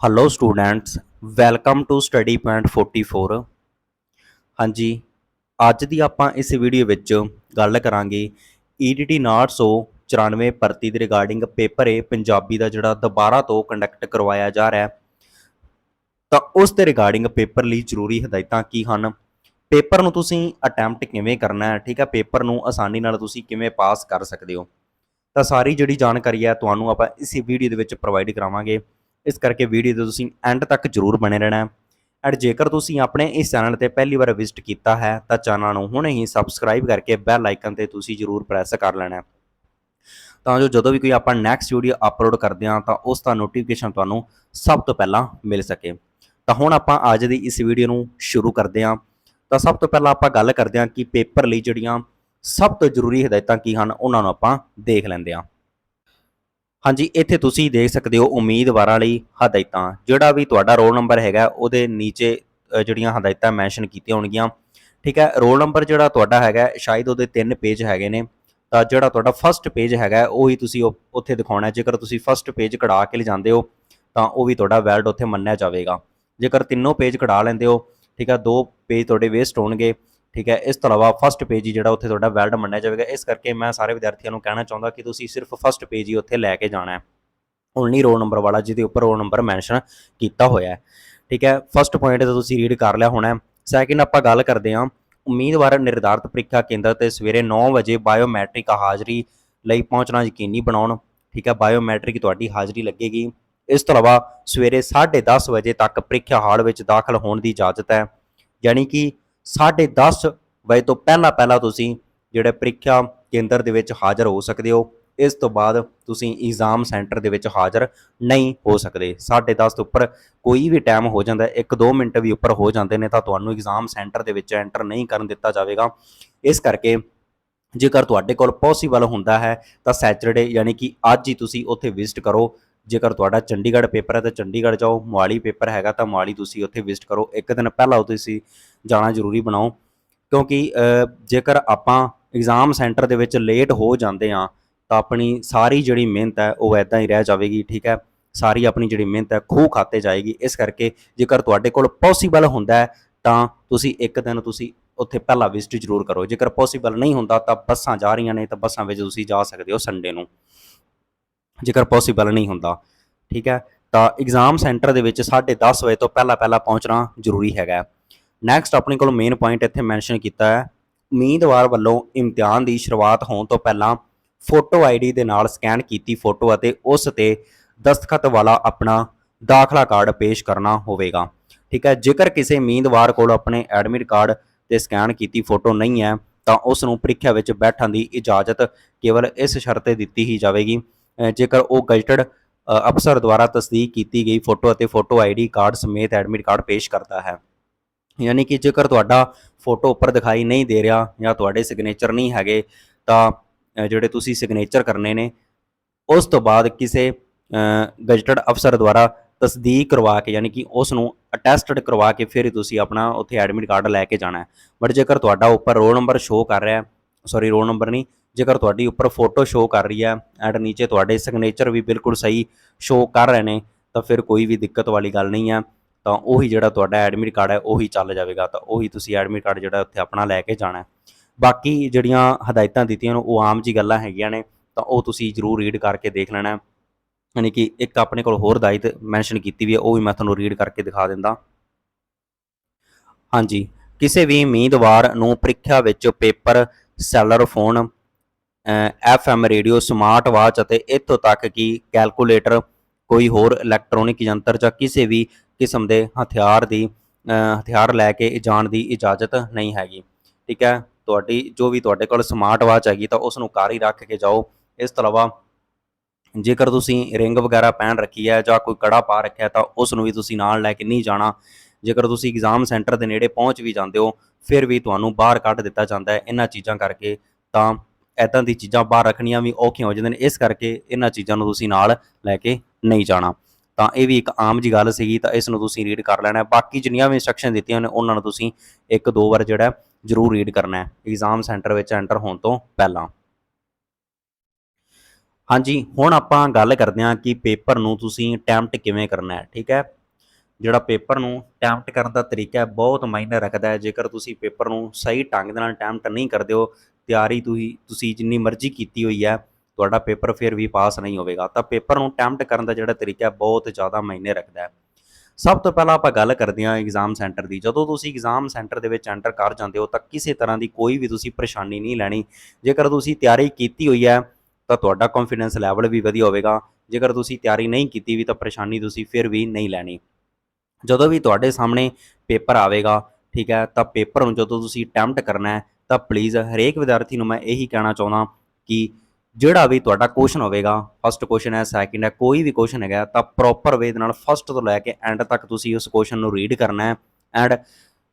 Hello students welcome to study point 44 ਹਾਂਜੀ, ਅੱਜ ਦੀ ਆਪਾਂ ਇਸ ਵੀਡੀਓ ਵਿੱਚ ਗੱਲ ਕਰਾਂਗੇ E EDT 994 ਭਰਤੀ ਦੇ ਰਿਗਾਰਡਿੰਗ ਪੇਪਰ ਏ ਪੰਜਾਬੀ ਦਾ ਜਿਹੜਾ ਦੁਬਾਰਾ ਤੋਂ ਕੰਡਕਟ ਕਰਵਾਇਆ ਜਾ ਰਿਹਾ ਤਾਂ ਉਸ ਦੇ ਰਿਗਾਰਡਿੰਗ ਪੇਪਰ ਲਈ ਜ਼ਰੂਰੀ ਹਦਾਇਤਾਂ ਕੀ ਹਨ? ਪੇਪਰ ਨੂੰ ਤੁਸੀਂ ਅਟੈਂਪਟ ਕਿਵੇਂ ਕਰਨਾ ਹੈ, ਠੀਕ ਹੈ? ਪੇਪਰ ਨੂੰ ਆਸਾਨੀ ਨਾਲ ਤੁਸੀਂ ਕਿਵੇਂ ਪਾਸ ਕਰ ਸਕਦੇ ਹੋ? ਤਾਂ ਸਾਰੀ ਜਿਹੜੀ ਜਾਣਕਾਰੀ ਹੈ ਤੁਹਾਨੂੰ ਆਪਾਂ ਇਸ ਵੀਡੀਓ ਦੇ ਵਿੱਚ ਪ੍ਰੋਵਾਈਡ ਕਰਾਵਾਂਗੇ। ਇਸ ਕਰਕੇ ਵੀਡੀਓ ਦੇ ਤੁਸੀਂ ਐਂਡ ਤੱਕ ਜਰੂਰ ਬਣੇ ਰਹਿਣਾ ਐਂਡ ਜੇਕਰ ਤੁਸੀਂ ਆਪਣੇ ਇਸ ਚੈਨਲ ਤੇ ਪਹਿਲੀ ਵਾਰ ਵਿਜ਼ਿਟ ਕੀਤਾ ਹੈ, ਤਾਂ ਚੈਨਲ ਨੂੰ ਹੁਣੇ ਹੀ ਸਬਸਕ੍ਰਾਈਬ ਕਰਕੇ ਬੈਲ ਆਈਕਨ ਤੇ ਤੁਸੀਂ ਜਰੂਰ ਪ੍ਰੈਸ ਕਰ ਲੈਣਾ ਤਾਂ ਜੋ ਜਦੋਂ ਵੀ ਕੋਈ ਆਪਾਂ ਨੈਕਸਟ ਵੀਡੀਓ ਅਪਲੋਡ ਕਰਦੇ ਹਾਂ, ਤਾਂ ਉਸ ਦਾ ਨੋਟੀਫਿਕੇਸ਼ਨ ਤੁਹਾਨੂੰ ਸਭ ਤੋਂ ਪਹਿਲਾਂ ਮਿਲ ਸਕੇ। ਤਾਂ ਹੁਣ ਆਪਾਂ ਅੱਜ ਦੀ ਇਸ ਵੀਡੀਓ ਨੂੰ ਸ਼ੁਰੂ ਕਰਦੇ ਹਾਂ। ਤਾਂ ਸਭ ਤੋਂ ਪਹਿਲਾਂ ਆਪਾਂ ਗੱਲ ਕਰਦੇ ਹਾਂ ਕਿ ਪੇਪਰ ਲਈ ਜਿਹੜੀਆਂ ਸਭ ਤੋਂ ਜ਼ਰੂਰੀ ਹਦਾਇਤਾਂ ਕੀ ਹਨ, ਉਹਨਾਂ ਨੂੰ ਆਪਾਂ ਦੇਖ ਲੈਂਦੇ ਹਾਂ। ਹਾਂਜੀ, ਇੱਥੇ ਤੁਸੀਂ ਦੇਖ ਸਕਦੇ ਹੋ ਉਮੀਦਵਾਰਾਂ ਲਈ ਹਦਾਇਤਾਂ। ਜਿਹੜਾ ਵੀ ਤੁਹਾਡਾ ਰੋਲ ਨੰਬਰ ਹੈਗਾ, ਉਹਦੇ ਨੀਚੇ ਜਿਹੜੀਆਂ ਹਦਾਇਤਾਂ ਮੈਂਸ਼ਨ ਕੀਤੀਆਂ ਹੋਣਗੀਆਂ। ਠੀਕ ਹੈ, ਰੋਲ ਨੰਬਰ ਜਿਹੜਾ ਤੁਹਾਡਾ ਹੈਗਾ, ਸ਼ਾਇਦ ਉਹਦੇ ਤਿੰਨ ਪੇਜ ਹੈਗੇ ਨੇ। ਤਾਂ ਜਿਹੜਾ ਤੁਹਾਡਾ ਫਰਸਟ ਪੇਜ ਹੈਗਾ, ਉਹੀ ਤੁਸੀਂ ਉਹ- ਉੱਥੇ ਦਿਖਾਉਣਾ ਜੇਕਰ ਤੁਸੀਂ ਫਰਸਟ ਪੇਜ ਕਢਾ ਕੇ ਲਿਜਾਂਦੇ ਹੋ, ਤਾਂ ਉਹ ਵੀ ਤੁਹਾਡਾ ਵੈਲਡ ਉੱਥੇ ਮੰਨਿਆ ਜਾਵੇਗਾ। ਜੇਕਰ ਤਿੰਨੋਂ ਪੇਜ ਕਢਾ ਲੈਂਦੇ ਹੋ, ਠੀਕ ਹੈ, ਦੋ ਪੇਜ ਤੁਹਾਡੇ ਵੇਸਟ ਹੋਣਗੇ। ਠੀਕ ਹੈ? ਇਸ ਤੋਂ ਇਲਾਵਾ ਫਸਟ ਪੇਜ ਹੀ ਜਿਹੜਾ ਉੱਥੇ ਤੁਹਾਡਾ ਵੈਲਿਡ ਮੰਨਿਆ ਜਾਵੇਗਾ। ਇਸ ਕਰਕੇ ਮੈਂ ਸਾਰੇ ਵਿਦਿਆਰਥੀਆਂ ਨੂੰ ਕਹਿਣਾ ਚਾਹੁੰਦਾ ਕਿ ਤੁਸੀਂ ਸਿਰਫ ਫਸਟ ਪੇਜ ਹੀ ਉੱਥੇ ਲੈ ਕੇ ਜਾਣਾ ਹੈ। ਓਨਲੀ ਰੋਲ ਨੰਬਰ ਵਾਲਾ, ਜਿਹਦੇ ਉੱਪਰ ਰੋਲ ਨੰਬਰ ਮੈਂਸ਼ਨ ਕੀਤਾ ਹੋਇਆ ਹੈ। ਠੀਕ ਹੈ? ਫਸਟ ਪੁਆਇੰਟ ਤਾਂ ਤੁਸੀਂ ਰੀਡ ਕਰ ਲਿਆ ਹੋਣਾ ਸੈਕਿੰਡ ਆਪਾਂ ਗੱਲ ਕਰਦੇ ਹਾਂ। ਉਮੀਦਵਾਰ ਨਿਰਧਾਰਤ ਪ੍ਰੀਖਿਆ ਕੇਂਦਰ ਤੇ ਸਵੇਰੇ 9 ਵਜੇ ਬਾਇਓਮੈਟ੍ਰਿਕ ਹਾਜ਼ਰੀ ਲਈ ਪਹੁੰਚਣਾ ਯਕੀਨੀ ਬਣਾਉਣ। ਠੀਕ ਹੈ? ਬਾਇਓਮੈਟ੍ਰਿਕ ਤੁਹਾਡੀ ਹਾਜ਼ਰੀ ਲੱਗੇਗੀ। ਇਸ ਤੋਂ ਇਲਾਵਾ ਸਵੇਰੇ 10:30 ਵਜੇ ਤੱਕ ਪ੍ਰੀਖਿਆ ਹਾਲ ਵਿੱਚ ਦਾਖਲ ਹੋਣ ਦੀ ਇਜਾਜ਼ਤ ਹੈ। ਯਾਨੀ ਕਿ 10:30 ਵਜੇ ਤੋਂ ਪਹਿਲਾਂ ਪਹਿਲਾਂ ਤੁਸੀਂ ਜਿਹੜੇ ਪ੍ਰੀਖਿਆ ਕੇਂਦਰ ਦੇ ਵਿੱਚ ਹਾਜ਼ਰ ਹੋ ਸਕਦੇ ਹੋ। ਇਸ ਤੋਂ ਬਾਅਦ ਤੁਸੀਂ ਐਗਜ਼ਾਮ ਸੈਂਟਰ ਦੇ ਵਿੱਚ ਹਾਜ਼ਰ ਨਹੀਂ ਹੋ ਸਕਦੇ। 10:30 ਤੋਂ ਉੱਪਰ ਕੋਈ ਵੀ ਟਾਈਮ ਹੋ ਜਾਂਦਾ 1-2 ਮਿੰਟ ਵੀ ਉੱਪਰ ਹੋ ਜਾਂਦੇ ਨੇ, ਤਾਂ ਤੁਹਾਨੂੰ ਐਗਜ਼ਾਮ ਸੈਂਟਰ ਦੇ ਵਿੱਚ ਐਂਟਰ ਨਹੀਂ ਕਰਨ ਦਿੱਤਾ ਜਾਵੇਗਾ। ਇਸ ਕਰਕੇ ਜੇਕਰ ਤੁਹਾਡੇ ਕੋਲ ਪੋਸੀਬਲ ਹੁੰਦਾ ਹੈ, ਤਾਂ ਸੈਚਰਡੇ ਯਾਨੀ ਕਿ ਅੱਜ ਹੀ ਤੁਸੀਂ ਉੱਥੇ ਵਿਜ਼ਿਟ ਕਰੋ। ਜੇਕਰ ਤੁਹਾਡਾ ਚੰਡੀਗੜ੍ਹ ਪੇਪਰ ਹੈ, ਤਾਂ ਚੰਡੀਗੜ੍ਹ ਜਾਓ। ਮੋਹਾਲੀ ਪੇਪਰ ਹੈਗਾ, ਤਾਂ ਮੋਹਾਲੀ ਤੁਸੀਂ ਉੱਥੇ ਵਿਜ਼ਿਟ ਕਰੋ। ਇੱਕ ਦਿਨ ਪਹਿਲਾਂ ਤੁਸੀਂ ਜਾਣਾ ਜ਼ਰੂਰੀ ਬਣਾਓ। ਕਿਉਂਕਿ ਜੇਕਰ ਆਪਾਂ ਐਗਜ਼ਾਮ ਸੈਂਟਰ ਦੇ ਵਿੱਚ ਲੇਟ ਹੋ ਜਾਂਦੇ ਆ ਤਾਂ ਆਪਣੀ ਸਾਰੀ ਜਿਹੜੀ ਮਿਹਨਤ ਹੈ, ਉਹ ਐਦਾਂ ਹੀ ਰਹਿ ਜਾਵੇਗੀ, ਠੀਕ ਹੈ? ਸਾਰੀ ਆਪਣੀ ਜਿਹੜੀ ਮਿਹਨਤ ਹੈ, ਖੂਹ ਖਾਤੇ ਜਾਏਗੀ। ਇਸ ਕਰਕੇ ਜੇਕਰ ਤੁਹਾਡੇ ਕੋਲ ਪੋਸੀਬਲ ਹੁੰਦਾ ਹੈ, ਤਾਂ ਤੁਸੀਂ ਇੱਕ ਦਿਨ ਤੁਸੀਂ ਉੱਥੇ ਪਹਿਲਾਂ ਵਿਜ਼ਿਟ ਜ਼ਰੂਰ ਕਰੋ। ਜੇਕਰ ਪੋਸੀਬਲ ਨਹੀਂ ਹੁੰਦਾ, ਤਾਂ ਬੱਸਾਂ ਜਾ ਰਹੀਆਂ ਨੇ, ਤਾਂ ਬੱਸਾਂ ਵਿੱਚ ਤੁਸੀਂ ਜਾ ਸਕਦੇ ਹੋ ਸੰਡੇ ਨੂੰ। ਜੇਕਰ ਪੋਸੀਬਲ ਨਹੀਂ ਹੁੰਦਾ, ਠੀਕ ਹੈ? ਤਾਂ ਐਗਜ਼ਾਮ ਸੈਂਟਰ ਦੇ ਵਿੱਚ 10:30 ਵਜੇ ਤੋਂ ਪਹਿਲਾਂ ਪਹਿਲਾਂ ਪਹੁੰਚਣਾ ਜ਼ਰੂਰੀ ਹੈਗਾ ਨੈਕਸਟ ਆਪਣੇ ਕੋਲ ਮੇਨ ਪੁਆਇੰਟ ਇੱਥੇ ਮੈਂਸ਼ਨ ਕੀਤਾ ਹੈ। ਉਮੀਦਵਾਰ ਵੱਲੋਂ ਇਮਤਿਹਾਨ ਦੀ ਸ਼ੁਰੂਆਤ ਹੋਣ ਤੋਂ ਪਹਿਲਾਂ ਫੋਟੋ ਆਈਡੀ ਦੇ ਨਾਲ ਸਕੈਨ ਕੀਤੀ ਫੋਟੋ ਅਤੇ ਉਸ ਤੇ ਦਸਤਖਤ ਵਾਲਾ ਆਪਣਾ ਦਾਖਲਾ ਕਾਰਡ ਪੇਸ਼ ਕਰਨਾ ਹੋਵੇਗਾ। ਠੀਕ ਹੈ, ਜੇਕਰ ਕਿਸੇ ਉਮੀਦਵਾਰ ਕੋਲ ਆਪਣੇ ਐਡਮਿਟ ਕਾਰਡ ਤੇ ਸਕੈਨ ਕੀਤੀ ਫੋਟੋ ਨਹੀਂ ਹੈ, ਤਾਂ ਉਸ ਨੂੰ ਪ੍ਰੀਖਿਆ ਵਿੱਚ ਬੈਠਣ ਦੀ ਇਜਾਜ਼ਤ ਕੇਵਲ ਇਸ ਸ਼ਰਤ ਤੇ ਦਿੱਤੀ ਹੀ ਜਾਵੇਗੀ। ਜੇਕਰ ਉਹ ਗਜ਼ਟਡ ਅਫਸਰ ਦੁਆਰਾ ਤਸਦੀਕ ਕੀਤੀ ਗਈ ਫੋਟੋ ਅਤੇ ਫੋਟੋ ਆਈਡੀ ਕਾਰਡ ਸਮੇਤ ਐਡਮਿਟ ਕਾਰਡ ਪੇਸ਼ ਕਰਦਾ ਹੈ। ਯਾਨੀ ਕਿ ਜੇਕਰ ਤੁਹਾਡਾ ਫੋਟੋ ਉੱਪਰ ਦਿਖਾਈ ਨਹੀਂ ਦੇ ਰਿਹਾ ਜਾਂ ਤੁਹਾਡੇ ਸਿਗਨੇਚਰ ਨਹੀਂ ਹੈਗੇ, ਤਾਂ ਜਿਹੜੇ ਤੁਸੀਂ ਸਿਗਨੇਚਰ ਕਰਨੇ ਨੇ, ਉਸ ਤੋਂ ਬਾਅਦ ਕਿਸੇ ਗਜ਼ਟਡ ਅਫਸਰ ਦੁਆਰਾ ਤਸਦੀਕ ਕਰਵਾ ਕੇ, ਯਾਨੀ ਕਿ ਉਸ ਨੂੰ ਅਟੈਸਟਡ ਕਰਵਾ ਕੇ ਫਿਰ ਤੁਸੀਂ ਆਪਣਾ ਉੱਥੇ ਐਡਮਿਟ ਕਾਰਡ ਲੈ ਕੇ ਜਾਣਾ ਹੈ। ਬਟ ਜੇਕਰ ਤੁਹਾਡਾ ਉੱਪਰ ਰੋਲ ਨੰਬਰ ਸ਼ੋ ਕਰ ਰਿਹਾ ਸੌਰੀ ਰੋਲ ਨੰਬਰ ਨਹੀਂ, ਜੇਕਰ ਤੁਹਾਡੀ ਉੱਪਰ ਫੋਟੋ ਸ਼ੋ ਕਰ ਰਹੀ ਹੈ ਐਂਡ ਨੀਚੇ ਤੁਹਾਡੇ ਸਿਗਨੇਚਰ ਵੀ ਬਿਲਕੁਲ ਸਹੀ ਸ਼ੋ ਕਰ ਰਹੇ ਨੇ, ਤਾਂ ਫਿਰ ਕੋਈ ਵੀ ਦਿੱਕਤ ਵਾਲੀ ਗੱਲ ਨਹੀਂ ਹੈ। ਤਾਂ ਉਹੀ ਜਿਹੜਾ ਤੁਹਾਡਾ ਐਡਮਿਟ ਕਾਰਡ ਹੈ, ਉਹੀ ਚੱਲ ਜਾਵੇਗਾ। ਤਾਂ ਉਹੀ ਤੁਸੀਂ ਐਡਮਿਟ ਕਾਰਡ ਜਿਹੜਾ ਉੱਥੇ ਆਪਣਾ ਲੈ ਕੇ ਜਾਣਾ ਬਾਕੀ ਜਿਹੜੀਆਂ ਹਦਾਇਤਾਂ ਦਿੱਤੀਆਂ ਨੇ, ਉਹ ਆਮ ਜੀ ਗੱਲਾਂ ਹੈਗੀਆਂ ਨੇ, ਤਾਂ ਉਹ ਤੁਸੀਂ ਜ਼ਰੂਰ ਰੀਡ ਕਰਕੇ ਦੇਖ ਲੈਣਾ ਯਾਨੀ ਕਿ ਇੱਕ ਆਪਣੇ ਕੋਲ ਹੋਰ ਹਦਾਇਤ ਮੈਂਸ਼ਨ ਕੀਤੀ ਵੀ ਹੈ, ਉਹ ਵੀ ਮੈਂ ਤੁਹਾਨੂੰ ਰੀਡ ਕਰਕੇ ਦਿਖਾ ਦਿੰਦਾ। ਹਾਂਜੀ, ਕਿਸੇ ਵੀ ਉਮੀਦਵਾਰ ਨੂੰ ਪ੍ਰੀਖਿਆ ਵਿੱਚ paper cellular phone FM radio smart watch ਅਤੇ ਇੱਥੋਂ ਤੱਕ ਕਿ ਕੈਲਕੂਲੇਟਰ ਕੋਈ ਹੋਰ ਇਲੈਕਟ੍ਰੋਨਿਕ ਯੰਤਰ ਜਾਂ ਕਿਸੇ ਵੀ ਕਿਸਮ ਦੇ ਹਥਿਆਰ ਦੀ ਹਥਿਆਰ ਲੈ ਕੇ ਜਾਣ ਦੀ ਇਜਾਜ਼ਤ ਨਹੀਂ ਹੈਗੀ। ਠੀਕ ਹੈ? ਤੁਹਾਡੀ, ਜੋ ਵੀ ਤੁਹਾਡੇ ਕੋਲ ਸਮਾਰਟ ਵਾਚ ਹੈਗੀ ਤਾਂ ਉਸ ਨੂੰ ਕਾਰ ਹੀ ਰੱਖ ਕੇ ਜਾਓ। ਇਸ ਤੋਂ ਇਲਾਵਾ ਜੇਕਰ ਤੁਸੀਂ ਰਿੰਗ ਵਗੈਰਾ ਪਹਿਨ ਰੱਖੀ ਹੈ ਜਾਂ ਕੋਈ ਕੜਾ ਪਾ ਰੱਖਿਆ ਤਾਂ ਉਸ ਨੂੰ ਵੀ ਤੁਸੀਂ ਨਾਲ ਲੈ ਕੇ ਨਹੀਂ ਜਾਣਾ। ਜੇਕਰ ਤੁਸੀਂ ਐਗਜ਼ਾਮ ਸੈਂਟਰ ਦੇ ਨੇੜੇ ਪਹੁੰਚ ਵੀ ਜਾਂਦੇ ਹੋ, ਫਿਰ ਵੀ ਤੁਹਾਨੂੰ ਬਾਹਰ ਕੱਢ ਦਿੱਤਾ ਜਾਂਦਾ ਹੈ ਇਹਨਾਂ ਚੀਜ਼ਾਂ ਕਰਕੇ। ਤਾਂ ਐਦਾਂ ਦੀ ਚੀਜ਼ਾਂ ਬਾਹਰ ਰੱਖਣੀਆਂ ਵੀ ਔਖੀਆਂ ਹੋ ਜਾਂਦੀਆਂ ਨੇ, ਇਸ ਕਰਕੇ ਇਹਨਾਂ ਚੀਜ਼ਾਂ ਨੂੰ ਤੁਸੀਂ ਨਾਲ ਲੈ ਕੇ ਨਹੀਂ ਜਾਣਾ। ਤਾਂ ਇਹ ਵੀ ਇੱਕ ਆਮ ਜੀ ਗੱਲ ਸੀਗੀ, ਤਾਂ ਇਸ ਨੂੰ ਤੁਸੀਂ ਰੀਡ ਕਰ ਲੈਣਾ ਬਾਕੀ ਜਿੰਨੀਆਂ ਵੀ ਇਨਸਟਰਕਸ਼ਨ ਦਿੱਤੀਆਂ ਨੇ, ਉਹਨਾਂ ਨੂੰ ਤੁਸੀਂ ਇੱਕ ਦੋ ਵਾਰ ਜਿਹੜਾ ਜ਼ਰੂਰ ਰੀਡ ਕਰਨਾ ਹੈ। ਐਗਜ਼ਾਮ ਸੈਂਟਰ ਵਿੱਚ ਐਂਟਰ ਹੋਣ ਤੋਂ ਪਹਿਲਾਂ। ਹਾਂਜੀ, ਹੁਣ ਆਪਾਂ ਗੱਲ ਕਰਦੇ ਹਾਂ ਕਿ ਪੇਪਰ ਨੂੰ ਤੁਸੀਂ ਅਟੈਂਪਟ ਕਿਵੇਂ ਕਰਨਾ ਹੈ, ਠੀਕ ਹੈ? ਜਿਹੜਾ ਪੇਪਰ ਨੂੰ ਅਟੈਂਪਟ ਕਰਨ ਦਾ ਤਰੀਕਾ ਬਹੁਤ ਮਾਇਨੇ ਰੱਖਦਾ ਹੈ। ਜੇਕਰ ਤੁਸੀਂ ਪੇਪਰ ਨੂੰ ਸਹੀ ਢੰਗ ਦੇ ਨਾਲ ਅਟੈਂਪਟ ਨਹੀਂ ਕਰਦੇ ਹੋ, ਤਿਆਰੀ ਤੁਸੀਂ ਤੁਸੀਂ ਜਿੰਨੀ ਮਰਜ਼ੀ ਕੀਤੀ ਹੋਈ ਹੈ ਤੁਹਾਡਾ ਪੇਪਰ ਫਿਰ ਵੀ ਪਾਸ ਨਹੀਂ ਹੋਵੇਗਾ। ਤਾਂ ਪੇਪਰ ਨੂੰ ਅਟੈਂਪਟ ਕਰਨ ਦਾ ਜਿਹੜਾ ਤਰੀਕਾ ਹੈ, ਬਹੁਤ ਜ਼ਿਆਦਾ ਮਾਇਨੇ ਰੱਖਦਾ ਹੈ। ਸਭ ਤੋਂ ਪਹਿਲਾਂ ਆਪਾਂ ਗੱਲ ਕਰਦੇ ਹਾਂ ਐਗਜ਼ਾਮ ਸੈਂਟਰ ਦੀ। ਜਦੋਂ ਤੁਸੀਂ ਐਗਜ਼ਾਮ ਸੈਂਟਰ ਦੇ ਵਿੱਚ ਐਂਟਰ ਕਰ ਜਾਂਦੇ ਹੋ, ਤਾਂ ਕਿਸੇ ਤਰ੍ਹਾਂ ਦੀ ਕੋਈ ਵੀ ਤੁਸੀਂ ਪਰੇਸ਼ਾਨੀ ਨਹੀਂ ਲੈਣੀ। ਜੇਕਰ ਤੁਸੀਂ ਤਿਆਰੀ ਕੀਤੀ ਹੋਈ ਹੈ, ਤਾਂ ਤੁਹਾਡਾ ਕੌਨਫੀਡੈਂਸ ਲੈਵਲ ਵੀ ਵਧੀਆ ਹੋਵੇਗਾ। ਜੇਕਰ ਤੁਸੀਂ ਤਿਆਰੀ ਨਹੀਂ ਕੀਤੀ ਵੀ, ਤਾਂ ਪਰੇਸ਼ਾਨੀ ਤੁਸੀਂ ਫਿਰ ਵੀ ਨਹੀਂ ਲੈਣੀ। ਜਦੋਂ ਵੀ ਤੁਹਾਡੇ ਸਾਹਮਣੇ ਪੇਪਰ ਆਵੇਗਾ, ਠੀਕ ਹੈ, ਤਾਂ ਪੇਪਰ ਨੂੰ ਜਦੋਂ ਤੁਸੀਂ ਅਟੈਂਪਟ ਕਰਨਾ ਹੈ, ਤਾਂ ਪਲੀਜ਼ ਹਰੇਕ ਵਿਦਿਆਰਥੀ ਨੂੰ ਮੈਂ ਇਹੀ ਕਹਿਣਾ ਚਾਹੁੰਦਾ ਕਿ ਜਿਹੜਾ ਵੀ ਤੁਹਾਡਾ ਕੁਐਸਚਨ ਹੋਵੇਗਾ ਫਸਟ ਕੁਐਸਚਨ ਹੈ ਸੈਕਿੰਡ ਹੈ, ਕੋਈ ਵੀ ਕੁਐਸਚਨ ਹੈਗਾ, ਤਾਂ ਪ੍ਰੋਪਰ ਵੇ ਦੇ ਨਾਲ ਫਸਟ ਤੋਂ ਲੈ ਕੇ ਐਂਡ ਤੱਕ ਤੁਸੀਂ ਉਸ ਕੁਐਸਚਨ ਨੂੰ ਰੀਡ ਕਰਨਾ ਹੈ ਐਂਡ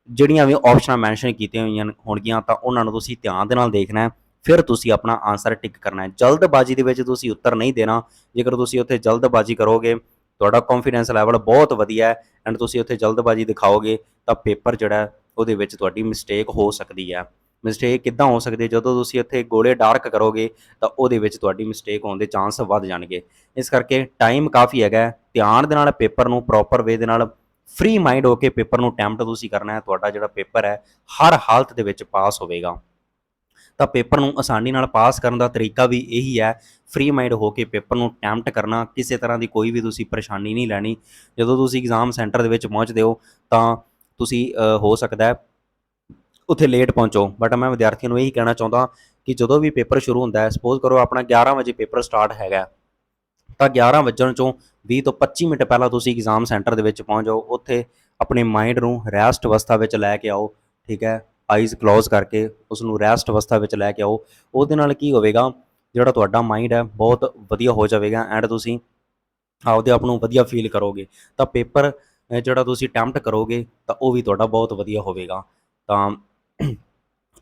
ਜਿਹੜੀਆਂ ਵੀ ਆਪਸ਼ਨਾਂ ਮੈਂਸ਼ਨ ਕੀਤੀਆਂ ਹੋਈਆਂ ਹੋਣਗੀਆਂ, ਤਾਂ ਉਹਨਾਂ ਨੂੰ ਤੁਸੀਂ ਧਿਆਨ ਦੇ ਨਾਲ ਦੇਖਣਾ ਹੈ, ਫਿਰ ਤੁਸੀਂ ਆਪਣਾ ਆਨਸਰ ਟਿਕ ਕਰਨਾ ਹੈ। ਜਲਦਬਾਜ਼ੀ ਦੇ ਵਿੱਚ ਤੁਸੀਂ ਉੱਤਰ ਨਹੀਂ ਦੇਣਾ, ਜੇਕਰ ਤੁਸੀਂ ਉੱਥੇ ਜਲਦਬਾਜ਼ੀ ਕਰੋਗੇ, ਤੁਹਾਡਾ ਕੌਨਫੀਡੈਂਸ ਲੈਵਲ ਬਹੁਤ ਵਧੀਆ ਹੈ ਐਂਡ ਤੁਸੀਂ ਉੱਥੇ ਜਲਦਬਾਜ਼ੀ ਦਿਖਾਓਗੇ, ਤਾਂ ਪੇਪਰ ਜਿਹੜਾ ਉਹਦੇ ਵਿੱਚ ਤੁਹਾਡੀ ਮਿਸਟੇਕ ਹੋ ਸਕਦੀ ਹੈ। ਮਿਸਟੇਕ ਕਿੱਦਾਂ ਹੋ ਸਕਦੀ ਜਦੋਂ ਤੁਸੀਂ ਇੱਥੇ ਗੋਲੇ ਡਾਰਕ ਕਰੋਗੇ, ਤਾਂ ਉਹਦੇ ਵਿੱਚ ਤੁਹਾਡੀ ਮਿਸਟੇਕ ਹੋਣ ਦੇ ਚਾਂਸ ਵੱਧ ਜਾਣਗੇ। ਇਸ ਕਰਕੇ ਟਾਈਮ ਕਾਫੀ ਹੈਗਾ ਧਿਆਨ ਦੇ ਨਾਲ ਪੇਪਰ ਨੂੰ ਪ੍ਰੋਪਰ ਵੇ ਦੇ ਨਾਲ ਫ੍ਰੀ ਮਾਈਂਡ ਹੋ ਕੇ ਪੇਪਰ ਨੂੰ ਅਟੈਂਪਟ ਤੁਸੀਂ ਕਰਨਾ ਹੈ। ਤੁਹਾਡਾ ਜਿਹੜਾ ਪੇਪਰ ਹੈ, ਹਰ ਹਾਲਤ ਦੇ ਵਿੱਚ ਪਾਸ ਹੋਵੇਗਾ। ਤਾਂ ਪੇਪਰ ਨੂੰ ਆਸਾਨੀ ਨਾਲ ਪਾਸ ਕਰਨ ਦਾ ਤਰੀਕਾ ਵੀ ਇਹੀ ਹੈ। ਫ੍ਰੀ ਮਾਈਂਡ ਹੋ ਕੇ ਪੇਪਰ ਨੂੰ ਅਟੈਂਪਟ ਕਰਨਾ, ਕਿਸੇ ਤਰ੍ਹਾਂ ਦੀ ਕੋਈ ਵੀ ਤੁਸੀਂ ਪਰੇਸ਼ਾਨੀ ਨਹੀਂ ਲੈਣੀ। ਜਦੋਂ ਤੁਸੀਂ ਐਗਜ਼ਾਮ ਸੈਂਟਰ ਦੇ ਵਿੱਚ ਪਹੁੰਚਦੇ ਹੋ, ਤਾਂ ਤੁਸੀਂ ਹੋ ਸਕਦਾ ਹੈ ਉੱਥੇ ਲੇਟ ਪਹੁੰਚੋ। ਬਟ ਮੈਂ ਵਿਦਿਆਰਥੀਆਂ ਨੂੰ ਇਹੀ ਕਹਿਣਾ ਚਾਹੁੰਦਾ ਕਿ ਜਦੋਂ ਵੀ ਪੇਪਰ ਸ਼ੁਰੂ ਹੁੰਦਾ ਹੈ ਸਪੋਜ਼ ਕਰੋ ਆਪਣਾ 11 ਵਜੇ ਪੇਪਰ ਸਟਾਰਟ ਹੈਗਾ ਤਾਂ 11 ਵਜਣ ਚੋਂ 20 ਤੋਂ 25 ਮਿੰਟ ਪਹਿਲਾਂ ਤੁਸੀਂ ਐਗਜ਼ਾਮ ਸੈਂਟਰ ਦੇ ਵਿੱਚ ਪਹੁੰਚ ਜਾਓ। ਉੱਥੇ ਆਪਣੇ ਮਾਈਂਡ ਨੂੰ ਰੈਸਟ ਅਵਸਥਾ ਵਿੱਚ ਲੈ ਕੇ ਆਓ, ਠੀਕ ਹੈ? ਆਈਜ਼ ਕਲੋਜ਼ ਕਰਕੇ ਉਸ ਨੂੰ ਰੈਸਟ ਅਵਸਥਾ ਵਿੱਚ ਲੈ ਕੇ ਆਓ। ਉਹਦੇ ਨਾਲ ਕੀ ਹੋਵੇਗਾ? ਜਿਹੜਾ ਤੁਹਾਡਾ ਮਾਈਂਡ ਹੈ, ਬਹੁਤ ਵਧੀਆ ਹੋ ਜਾਵੇਗਾ ਐਂਡ ਤੁਸੀਂ ਆਪਦੇ ਆਪ ਨੂੰ ਵਧੀਆ ਫੀਲ ਕਰੋਗੇ। ਤਾਂ ਪੇਪਰ ਜਿਹੜਾ ਤੁਸੀਂ ਅਟੈਂਪਟ ਕਰੋਗੇ, ਤਾਂ ਉਹ ਵੀ ਤੁਹਾਡਾ ਬਹੁਤ ਵਧੀਆ ਹੋਵੇਗਾ। ਤਾਂ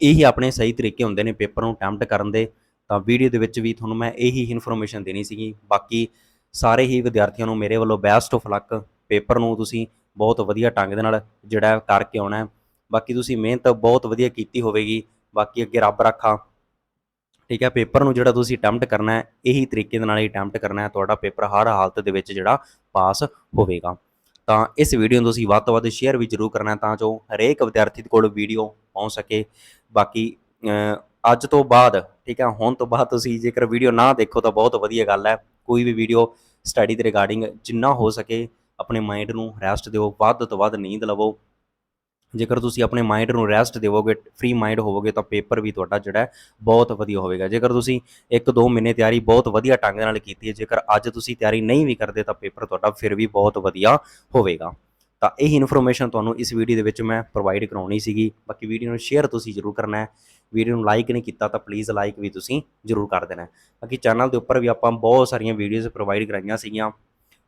ਇਹੀ ਆਪਣੇ ਸਹੀ ਤਰੀਕੇ ਹੁੰਦੇ ਨੇ ਪੇਪਰ ਨੂੰ ਅਟੈਂਪਟ ਕਰਨ ਦੇ, ਤਾਂ ਵੀਡੀਓ ਦੇ ਵਿੱਚ ਵੀ ਤੁਹਾਨੂੰ ਮੈਂ ਇਹੀ ਇਨਫੋਰਮੇਸ਼ਨ ਦੇਣੀ ਸੀਗੀ। ਬਾਕੀ ਸਾਰੇ ਹੀ ਵਿਦਿਆਰਥੀਆਂ ਨੂੰ ਮੇਰੇ ਵੱਲੋਂ ਬੈਸਟ ਆਫ ਲੱਕ ਪੇਪਰ ਨੂੰ ਤੁਸੀਂ ਬਹੁਤ ਵਧੀਆ ਢੰਗ ਦੇ ਨਾਲ ਜਿਹੜਾ ਕਰਕੇ ਆਉਣਾ ਹੈ। ਬਾਕੀ ਤੁਸੀਂ ਮਿਹਨਤ ਬਹੁਤ ਵਧੀਆ ਕੀਤੀ ਹੋਵੇਗੀ। ਬਾਕੀ ਅੱਗੇ ਰੱਬ ਰੱਖਾ। ਠੀਕ ਹੈ, ਪੇਪਰ ਨੂੰ ਜਿਹੜਾ ਤੁਸੀਂ ਅਟੈਂਪਟ ਕਰਨਾ ਹੈ, ਇਹੀ ਤਰੀਕੇ ਦੇ ਨਾਲ ਹੀ ਅਟੈਂਪਟ ਕਰਨਾ ਹੈ, ਤੁਹਾਡਾ ਪੇਪਰ ਹਰ ਹਾਲਤ ਦੇ ਵਿੱਚ ਜਿਹੜਾ ਪਾਸ ਹੋਵੇਗਾ। ਤਾਂ ਇਸ ਵੀਡੀਓ ਨੂੰ ਤੁਸੀਂ ਵੱਧ ਤੋਂ ਵੱਧ ਸ਼ੇਅਰ ਵੀ ਜ਼ਰੂਰ ਕਰਨਾ ਤਾਂ ਜੋ ਹਰੇਕ ਵਿਦਿਆਰਥੀ ਦੇ ਕੋਲ ਵੀਡੀਓ ਪਹੁੰਚ ਸਕੇ। ਬਾਕੀ ਅੱਜ ਤੋਂ ਬਾਅਦ, ਠੀਕ ਹੈ, ਹੁਣ ਤੋਂ ਬਾਅਦ ਤੁਸੀਂ ਜੇਕਰ ਵੀਡੀਓ ਨਾ ਦੇਖੋ ਤਾਂ ਬਹੁਤ ਵਧੀਆ ਗੱਲ ਹੈ। ਕੋਈ ਵੀ ਵੀਡੀਓ ਸਟੱਡੀ ਦੇ ਰਿਗਾਰਡਿੰਗ ਜਿੰਨਾ ਹੋ ਸਕੇ, ਆਪਣੇ ਮਾਈਂਡ ਨੂੰ ਰੈਸਟ ਦਿਓ, ਵੱਧ ਤੋਂ ਵੱਧ ਨੀਂਦ ਲਵੋ। ਜੇਕਰ ਤੁਸੀਂ ਆਪਣੇ ਮਾਈਂਡ ਨੂੰ ਰੈਸਟ ਦੇਵੋਗੇ ਫ੍ਰੀ ਮਾਈਂਡ ਹੋਵੋਗੇ, ਤਾਂ ਪੇਪਰ ਵੀ ਤੁਹਾਡਾ ਜਿਹੜਾ ਬਹੁਤ ਵਧੀਆ ਹੋਵੇਗਾ। ਜੇਕਰ ਤੁਸੀਂ 1-2 ਮਹੀਨੇ ਤਿਆਰੀ ਬਹੁਤ ਵਧੀਆ ਢੰਗ ਨਾਲ ਕੀਤੀ ਹੈ, ਜੇਕਰ ਅੱਜ ਤੁਸੀਂ ਤਿਆਰੀ ਨਹੀਂ ਵੀ ਕਰਦੇ, ਤਾਂ ਪੇਪਰ ਤੁਹਾਡਾ ਫਿਰ ਵੀ ਬਹੁਤ ਵਧੀਆ ਹੋਵੇਗਾ। ਤਾਂ ਇਹ ਇਨਫੋਰਮੇਸ਼ਨ ਤੁਹਾਨੂੰ ਇਸ ਵੀਡੀਓ ਦੇ ਵਿੱਚ ਮੈਂ ਪ੍ਰੋਵਾਈਡ ਕਰਾਉਣੀ ਸੀਗੀ। ਬਾਕੀ ਵੀਡੀਓ ਨੂੰ ਸ਼ੇਅਰ ਤੁਸੀਂ ਜ਼ਰੂਰ ਕਰਨਾ ਹੈ। ਵੀਡੀਓ ਨੂੰ ਲਾਈਕ ਨਹੀਂ ਕੀਤਾ, ਤਾਂ ਪਲੀਜ਼ ਲਾਈਕ ਵੀ ਤੁਸੀਂ ਜ਼ਰੂਰ ਕਰ ਦੇਣਾ ਬਾਕੀ ਚੈਨਲ ਦੇ ਉੱਪਰ ਵੀ ਆਪਾਂ ਬਹੁਤ ਸਾਰੀਆਂ ਵੀਡੀਓਜ਼ ਪ੍ਰੋਵਾਈਡ ਕਰਾਈਆਂ ਸੀਗੀਆਂ।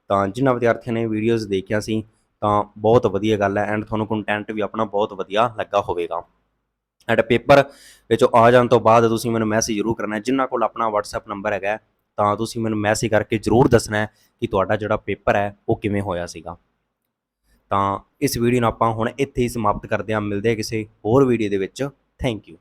ਤਾਂ ਜਿਨ੍ਹਾਂ ਵਿਦਿਆਰਥੀਆਂ ਨੇ ਵੀਡੀਓਜ਼ ਦੇਖੀਆਂ ਸੀ ਤਾਂ ਬਹੁਤ ਵਧੀਆ ਗੱਲ ਹੈ ਐਂਡ ਤੁਹਾਨੂੰ ਕੰਟੈਂਟ ਵੀ ਆਪਣਾ ਬਹੁਤ ਵਧੀਆ ਲੱਗਾ ਹੋਵੇਗਾ। ਐਂਡ ਪੇਪਰ ਵਿੱਚ ਆ ਜਾਣ ਤੋਂ ਬਾਅਦ ਤੁਸੀਂ ਮੈਨੂੰ ਮੈਸੇਜ ਜ਼ਰੂਰ ਕਰਨਾ ਜਿਨ੍ਹਾਂ ਕੋਲ ਆਪਣਾ WhatsApp ਨੰਬਰ ਹੈਗਾ ਤਾਂ ਤੁਸੀਂ ਮੈਨੂੰ ਮੈਸੇਜ ਕਰਕੇ ਜ਼ਰੂਰ ਦੱਸਣਾ ਕਿ ਤੁਹਾਡਾ ਜਿਹੜਾ ਪੇਪਰ ਹੈ, ਉਹ ਕਿਵੇਂ ਹੋਇਆ ਸੀਗਾ। ਤਾਂ ਇਸ ਵੀਡੀਓ ਨੂੰ ਆਪਾਂ ਹੁਣ ਇੱਥੇ ਹੀ ਸਮਾਪਤ ਕਰਦੇ ਹਾਂ। ਮਿਲਦੇ ਹਾਂ ਕਿਸੇ ਹੋਰ ਵੀਡੀਓ ਦੇ ਵਿੱਚ। Thank you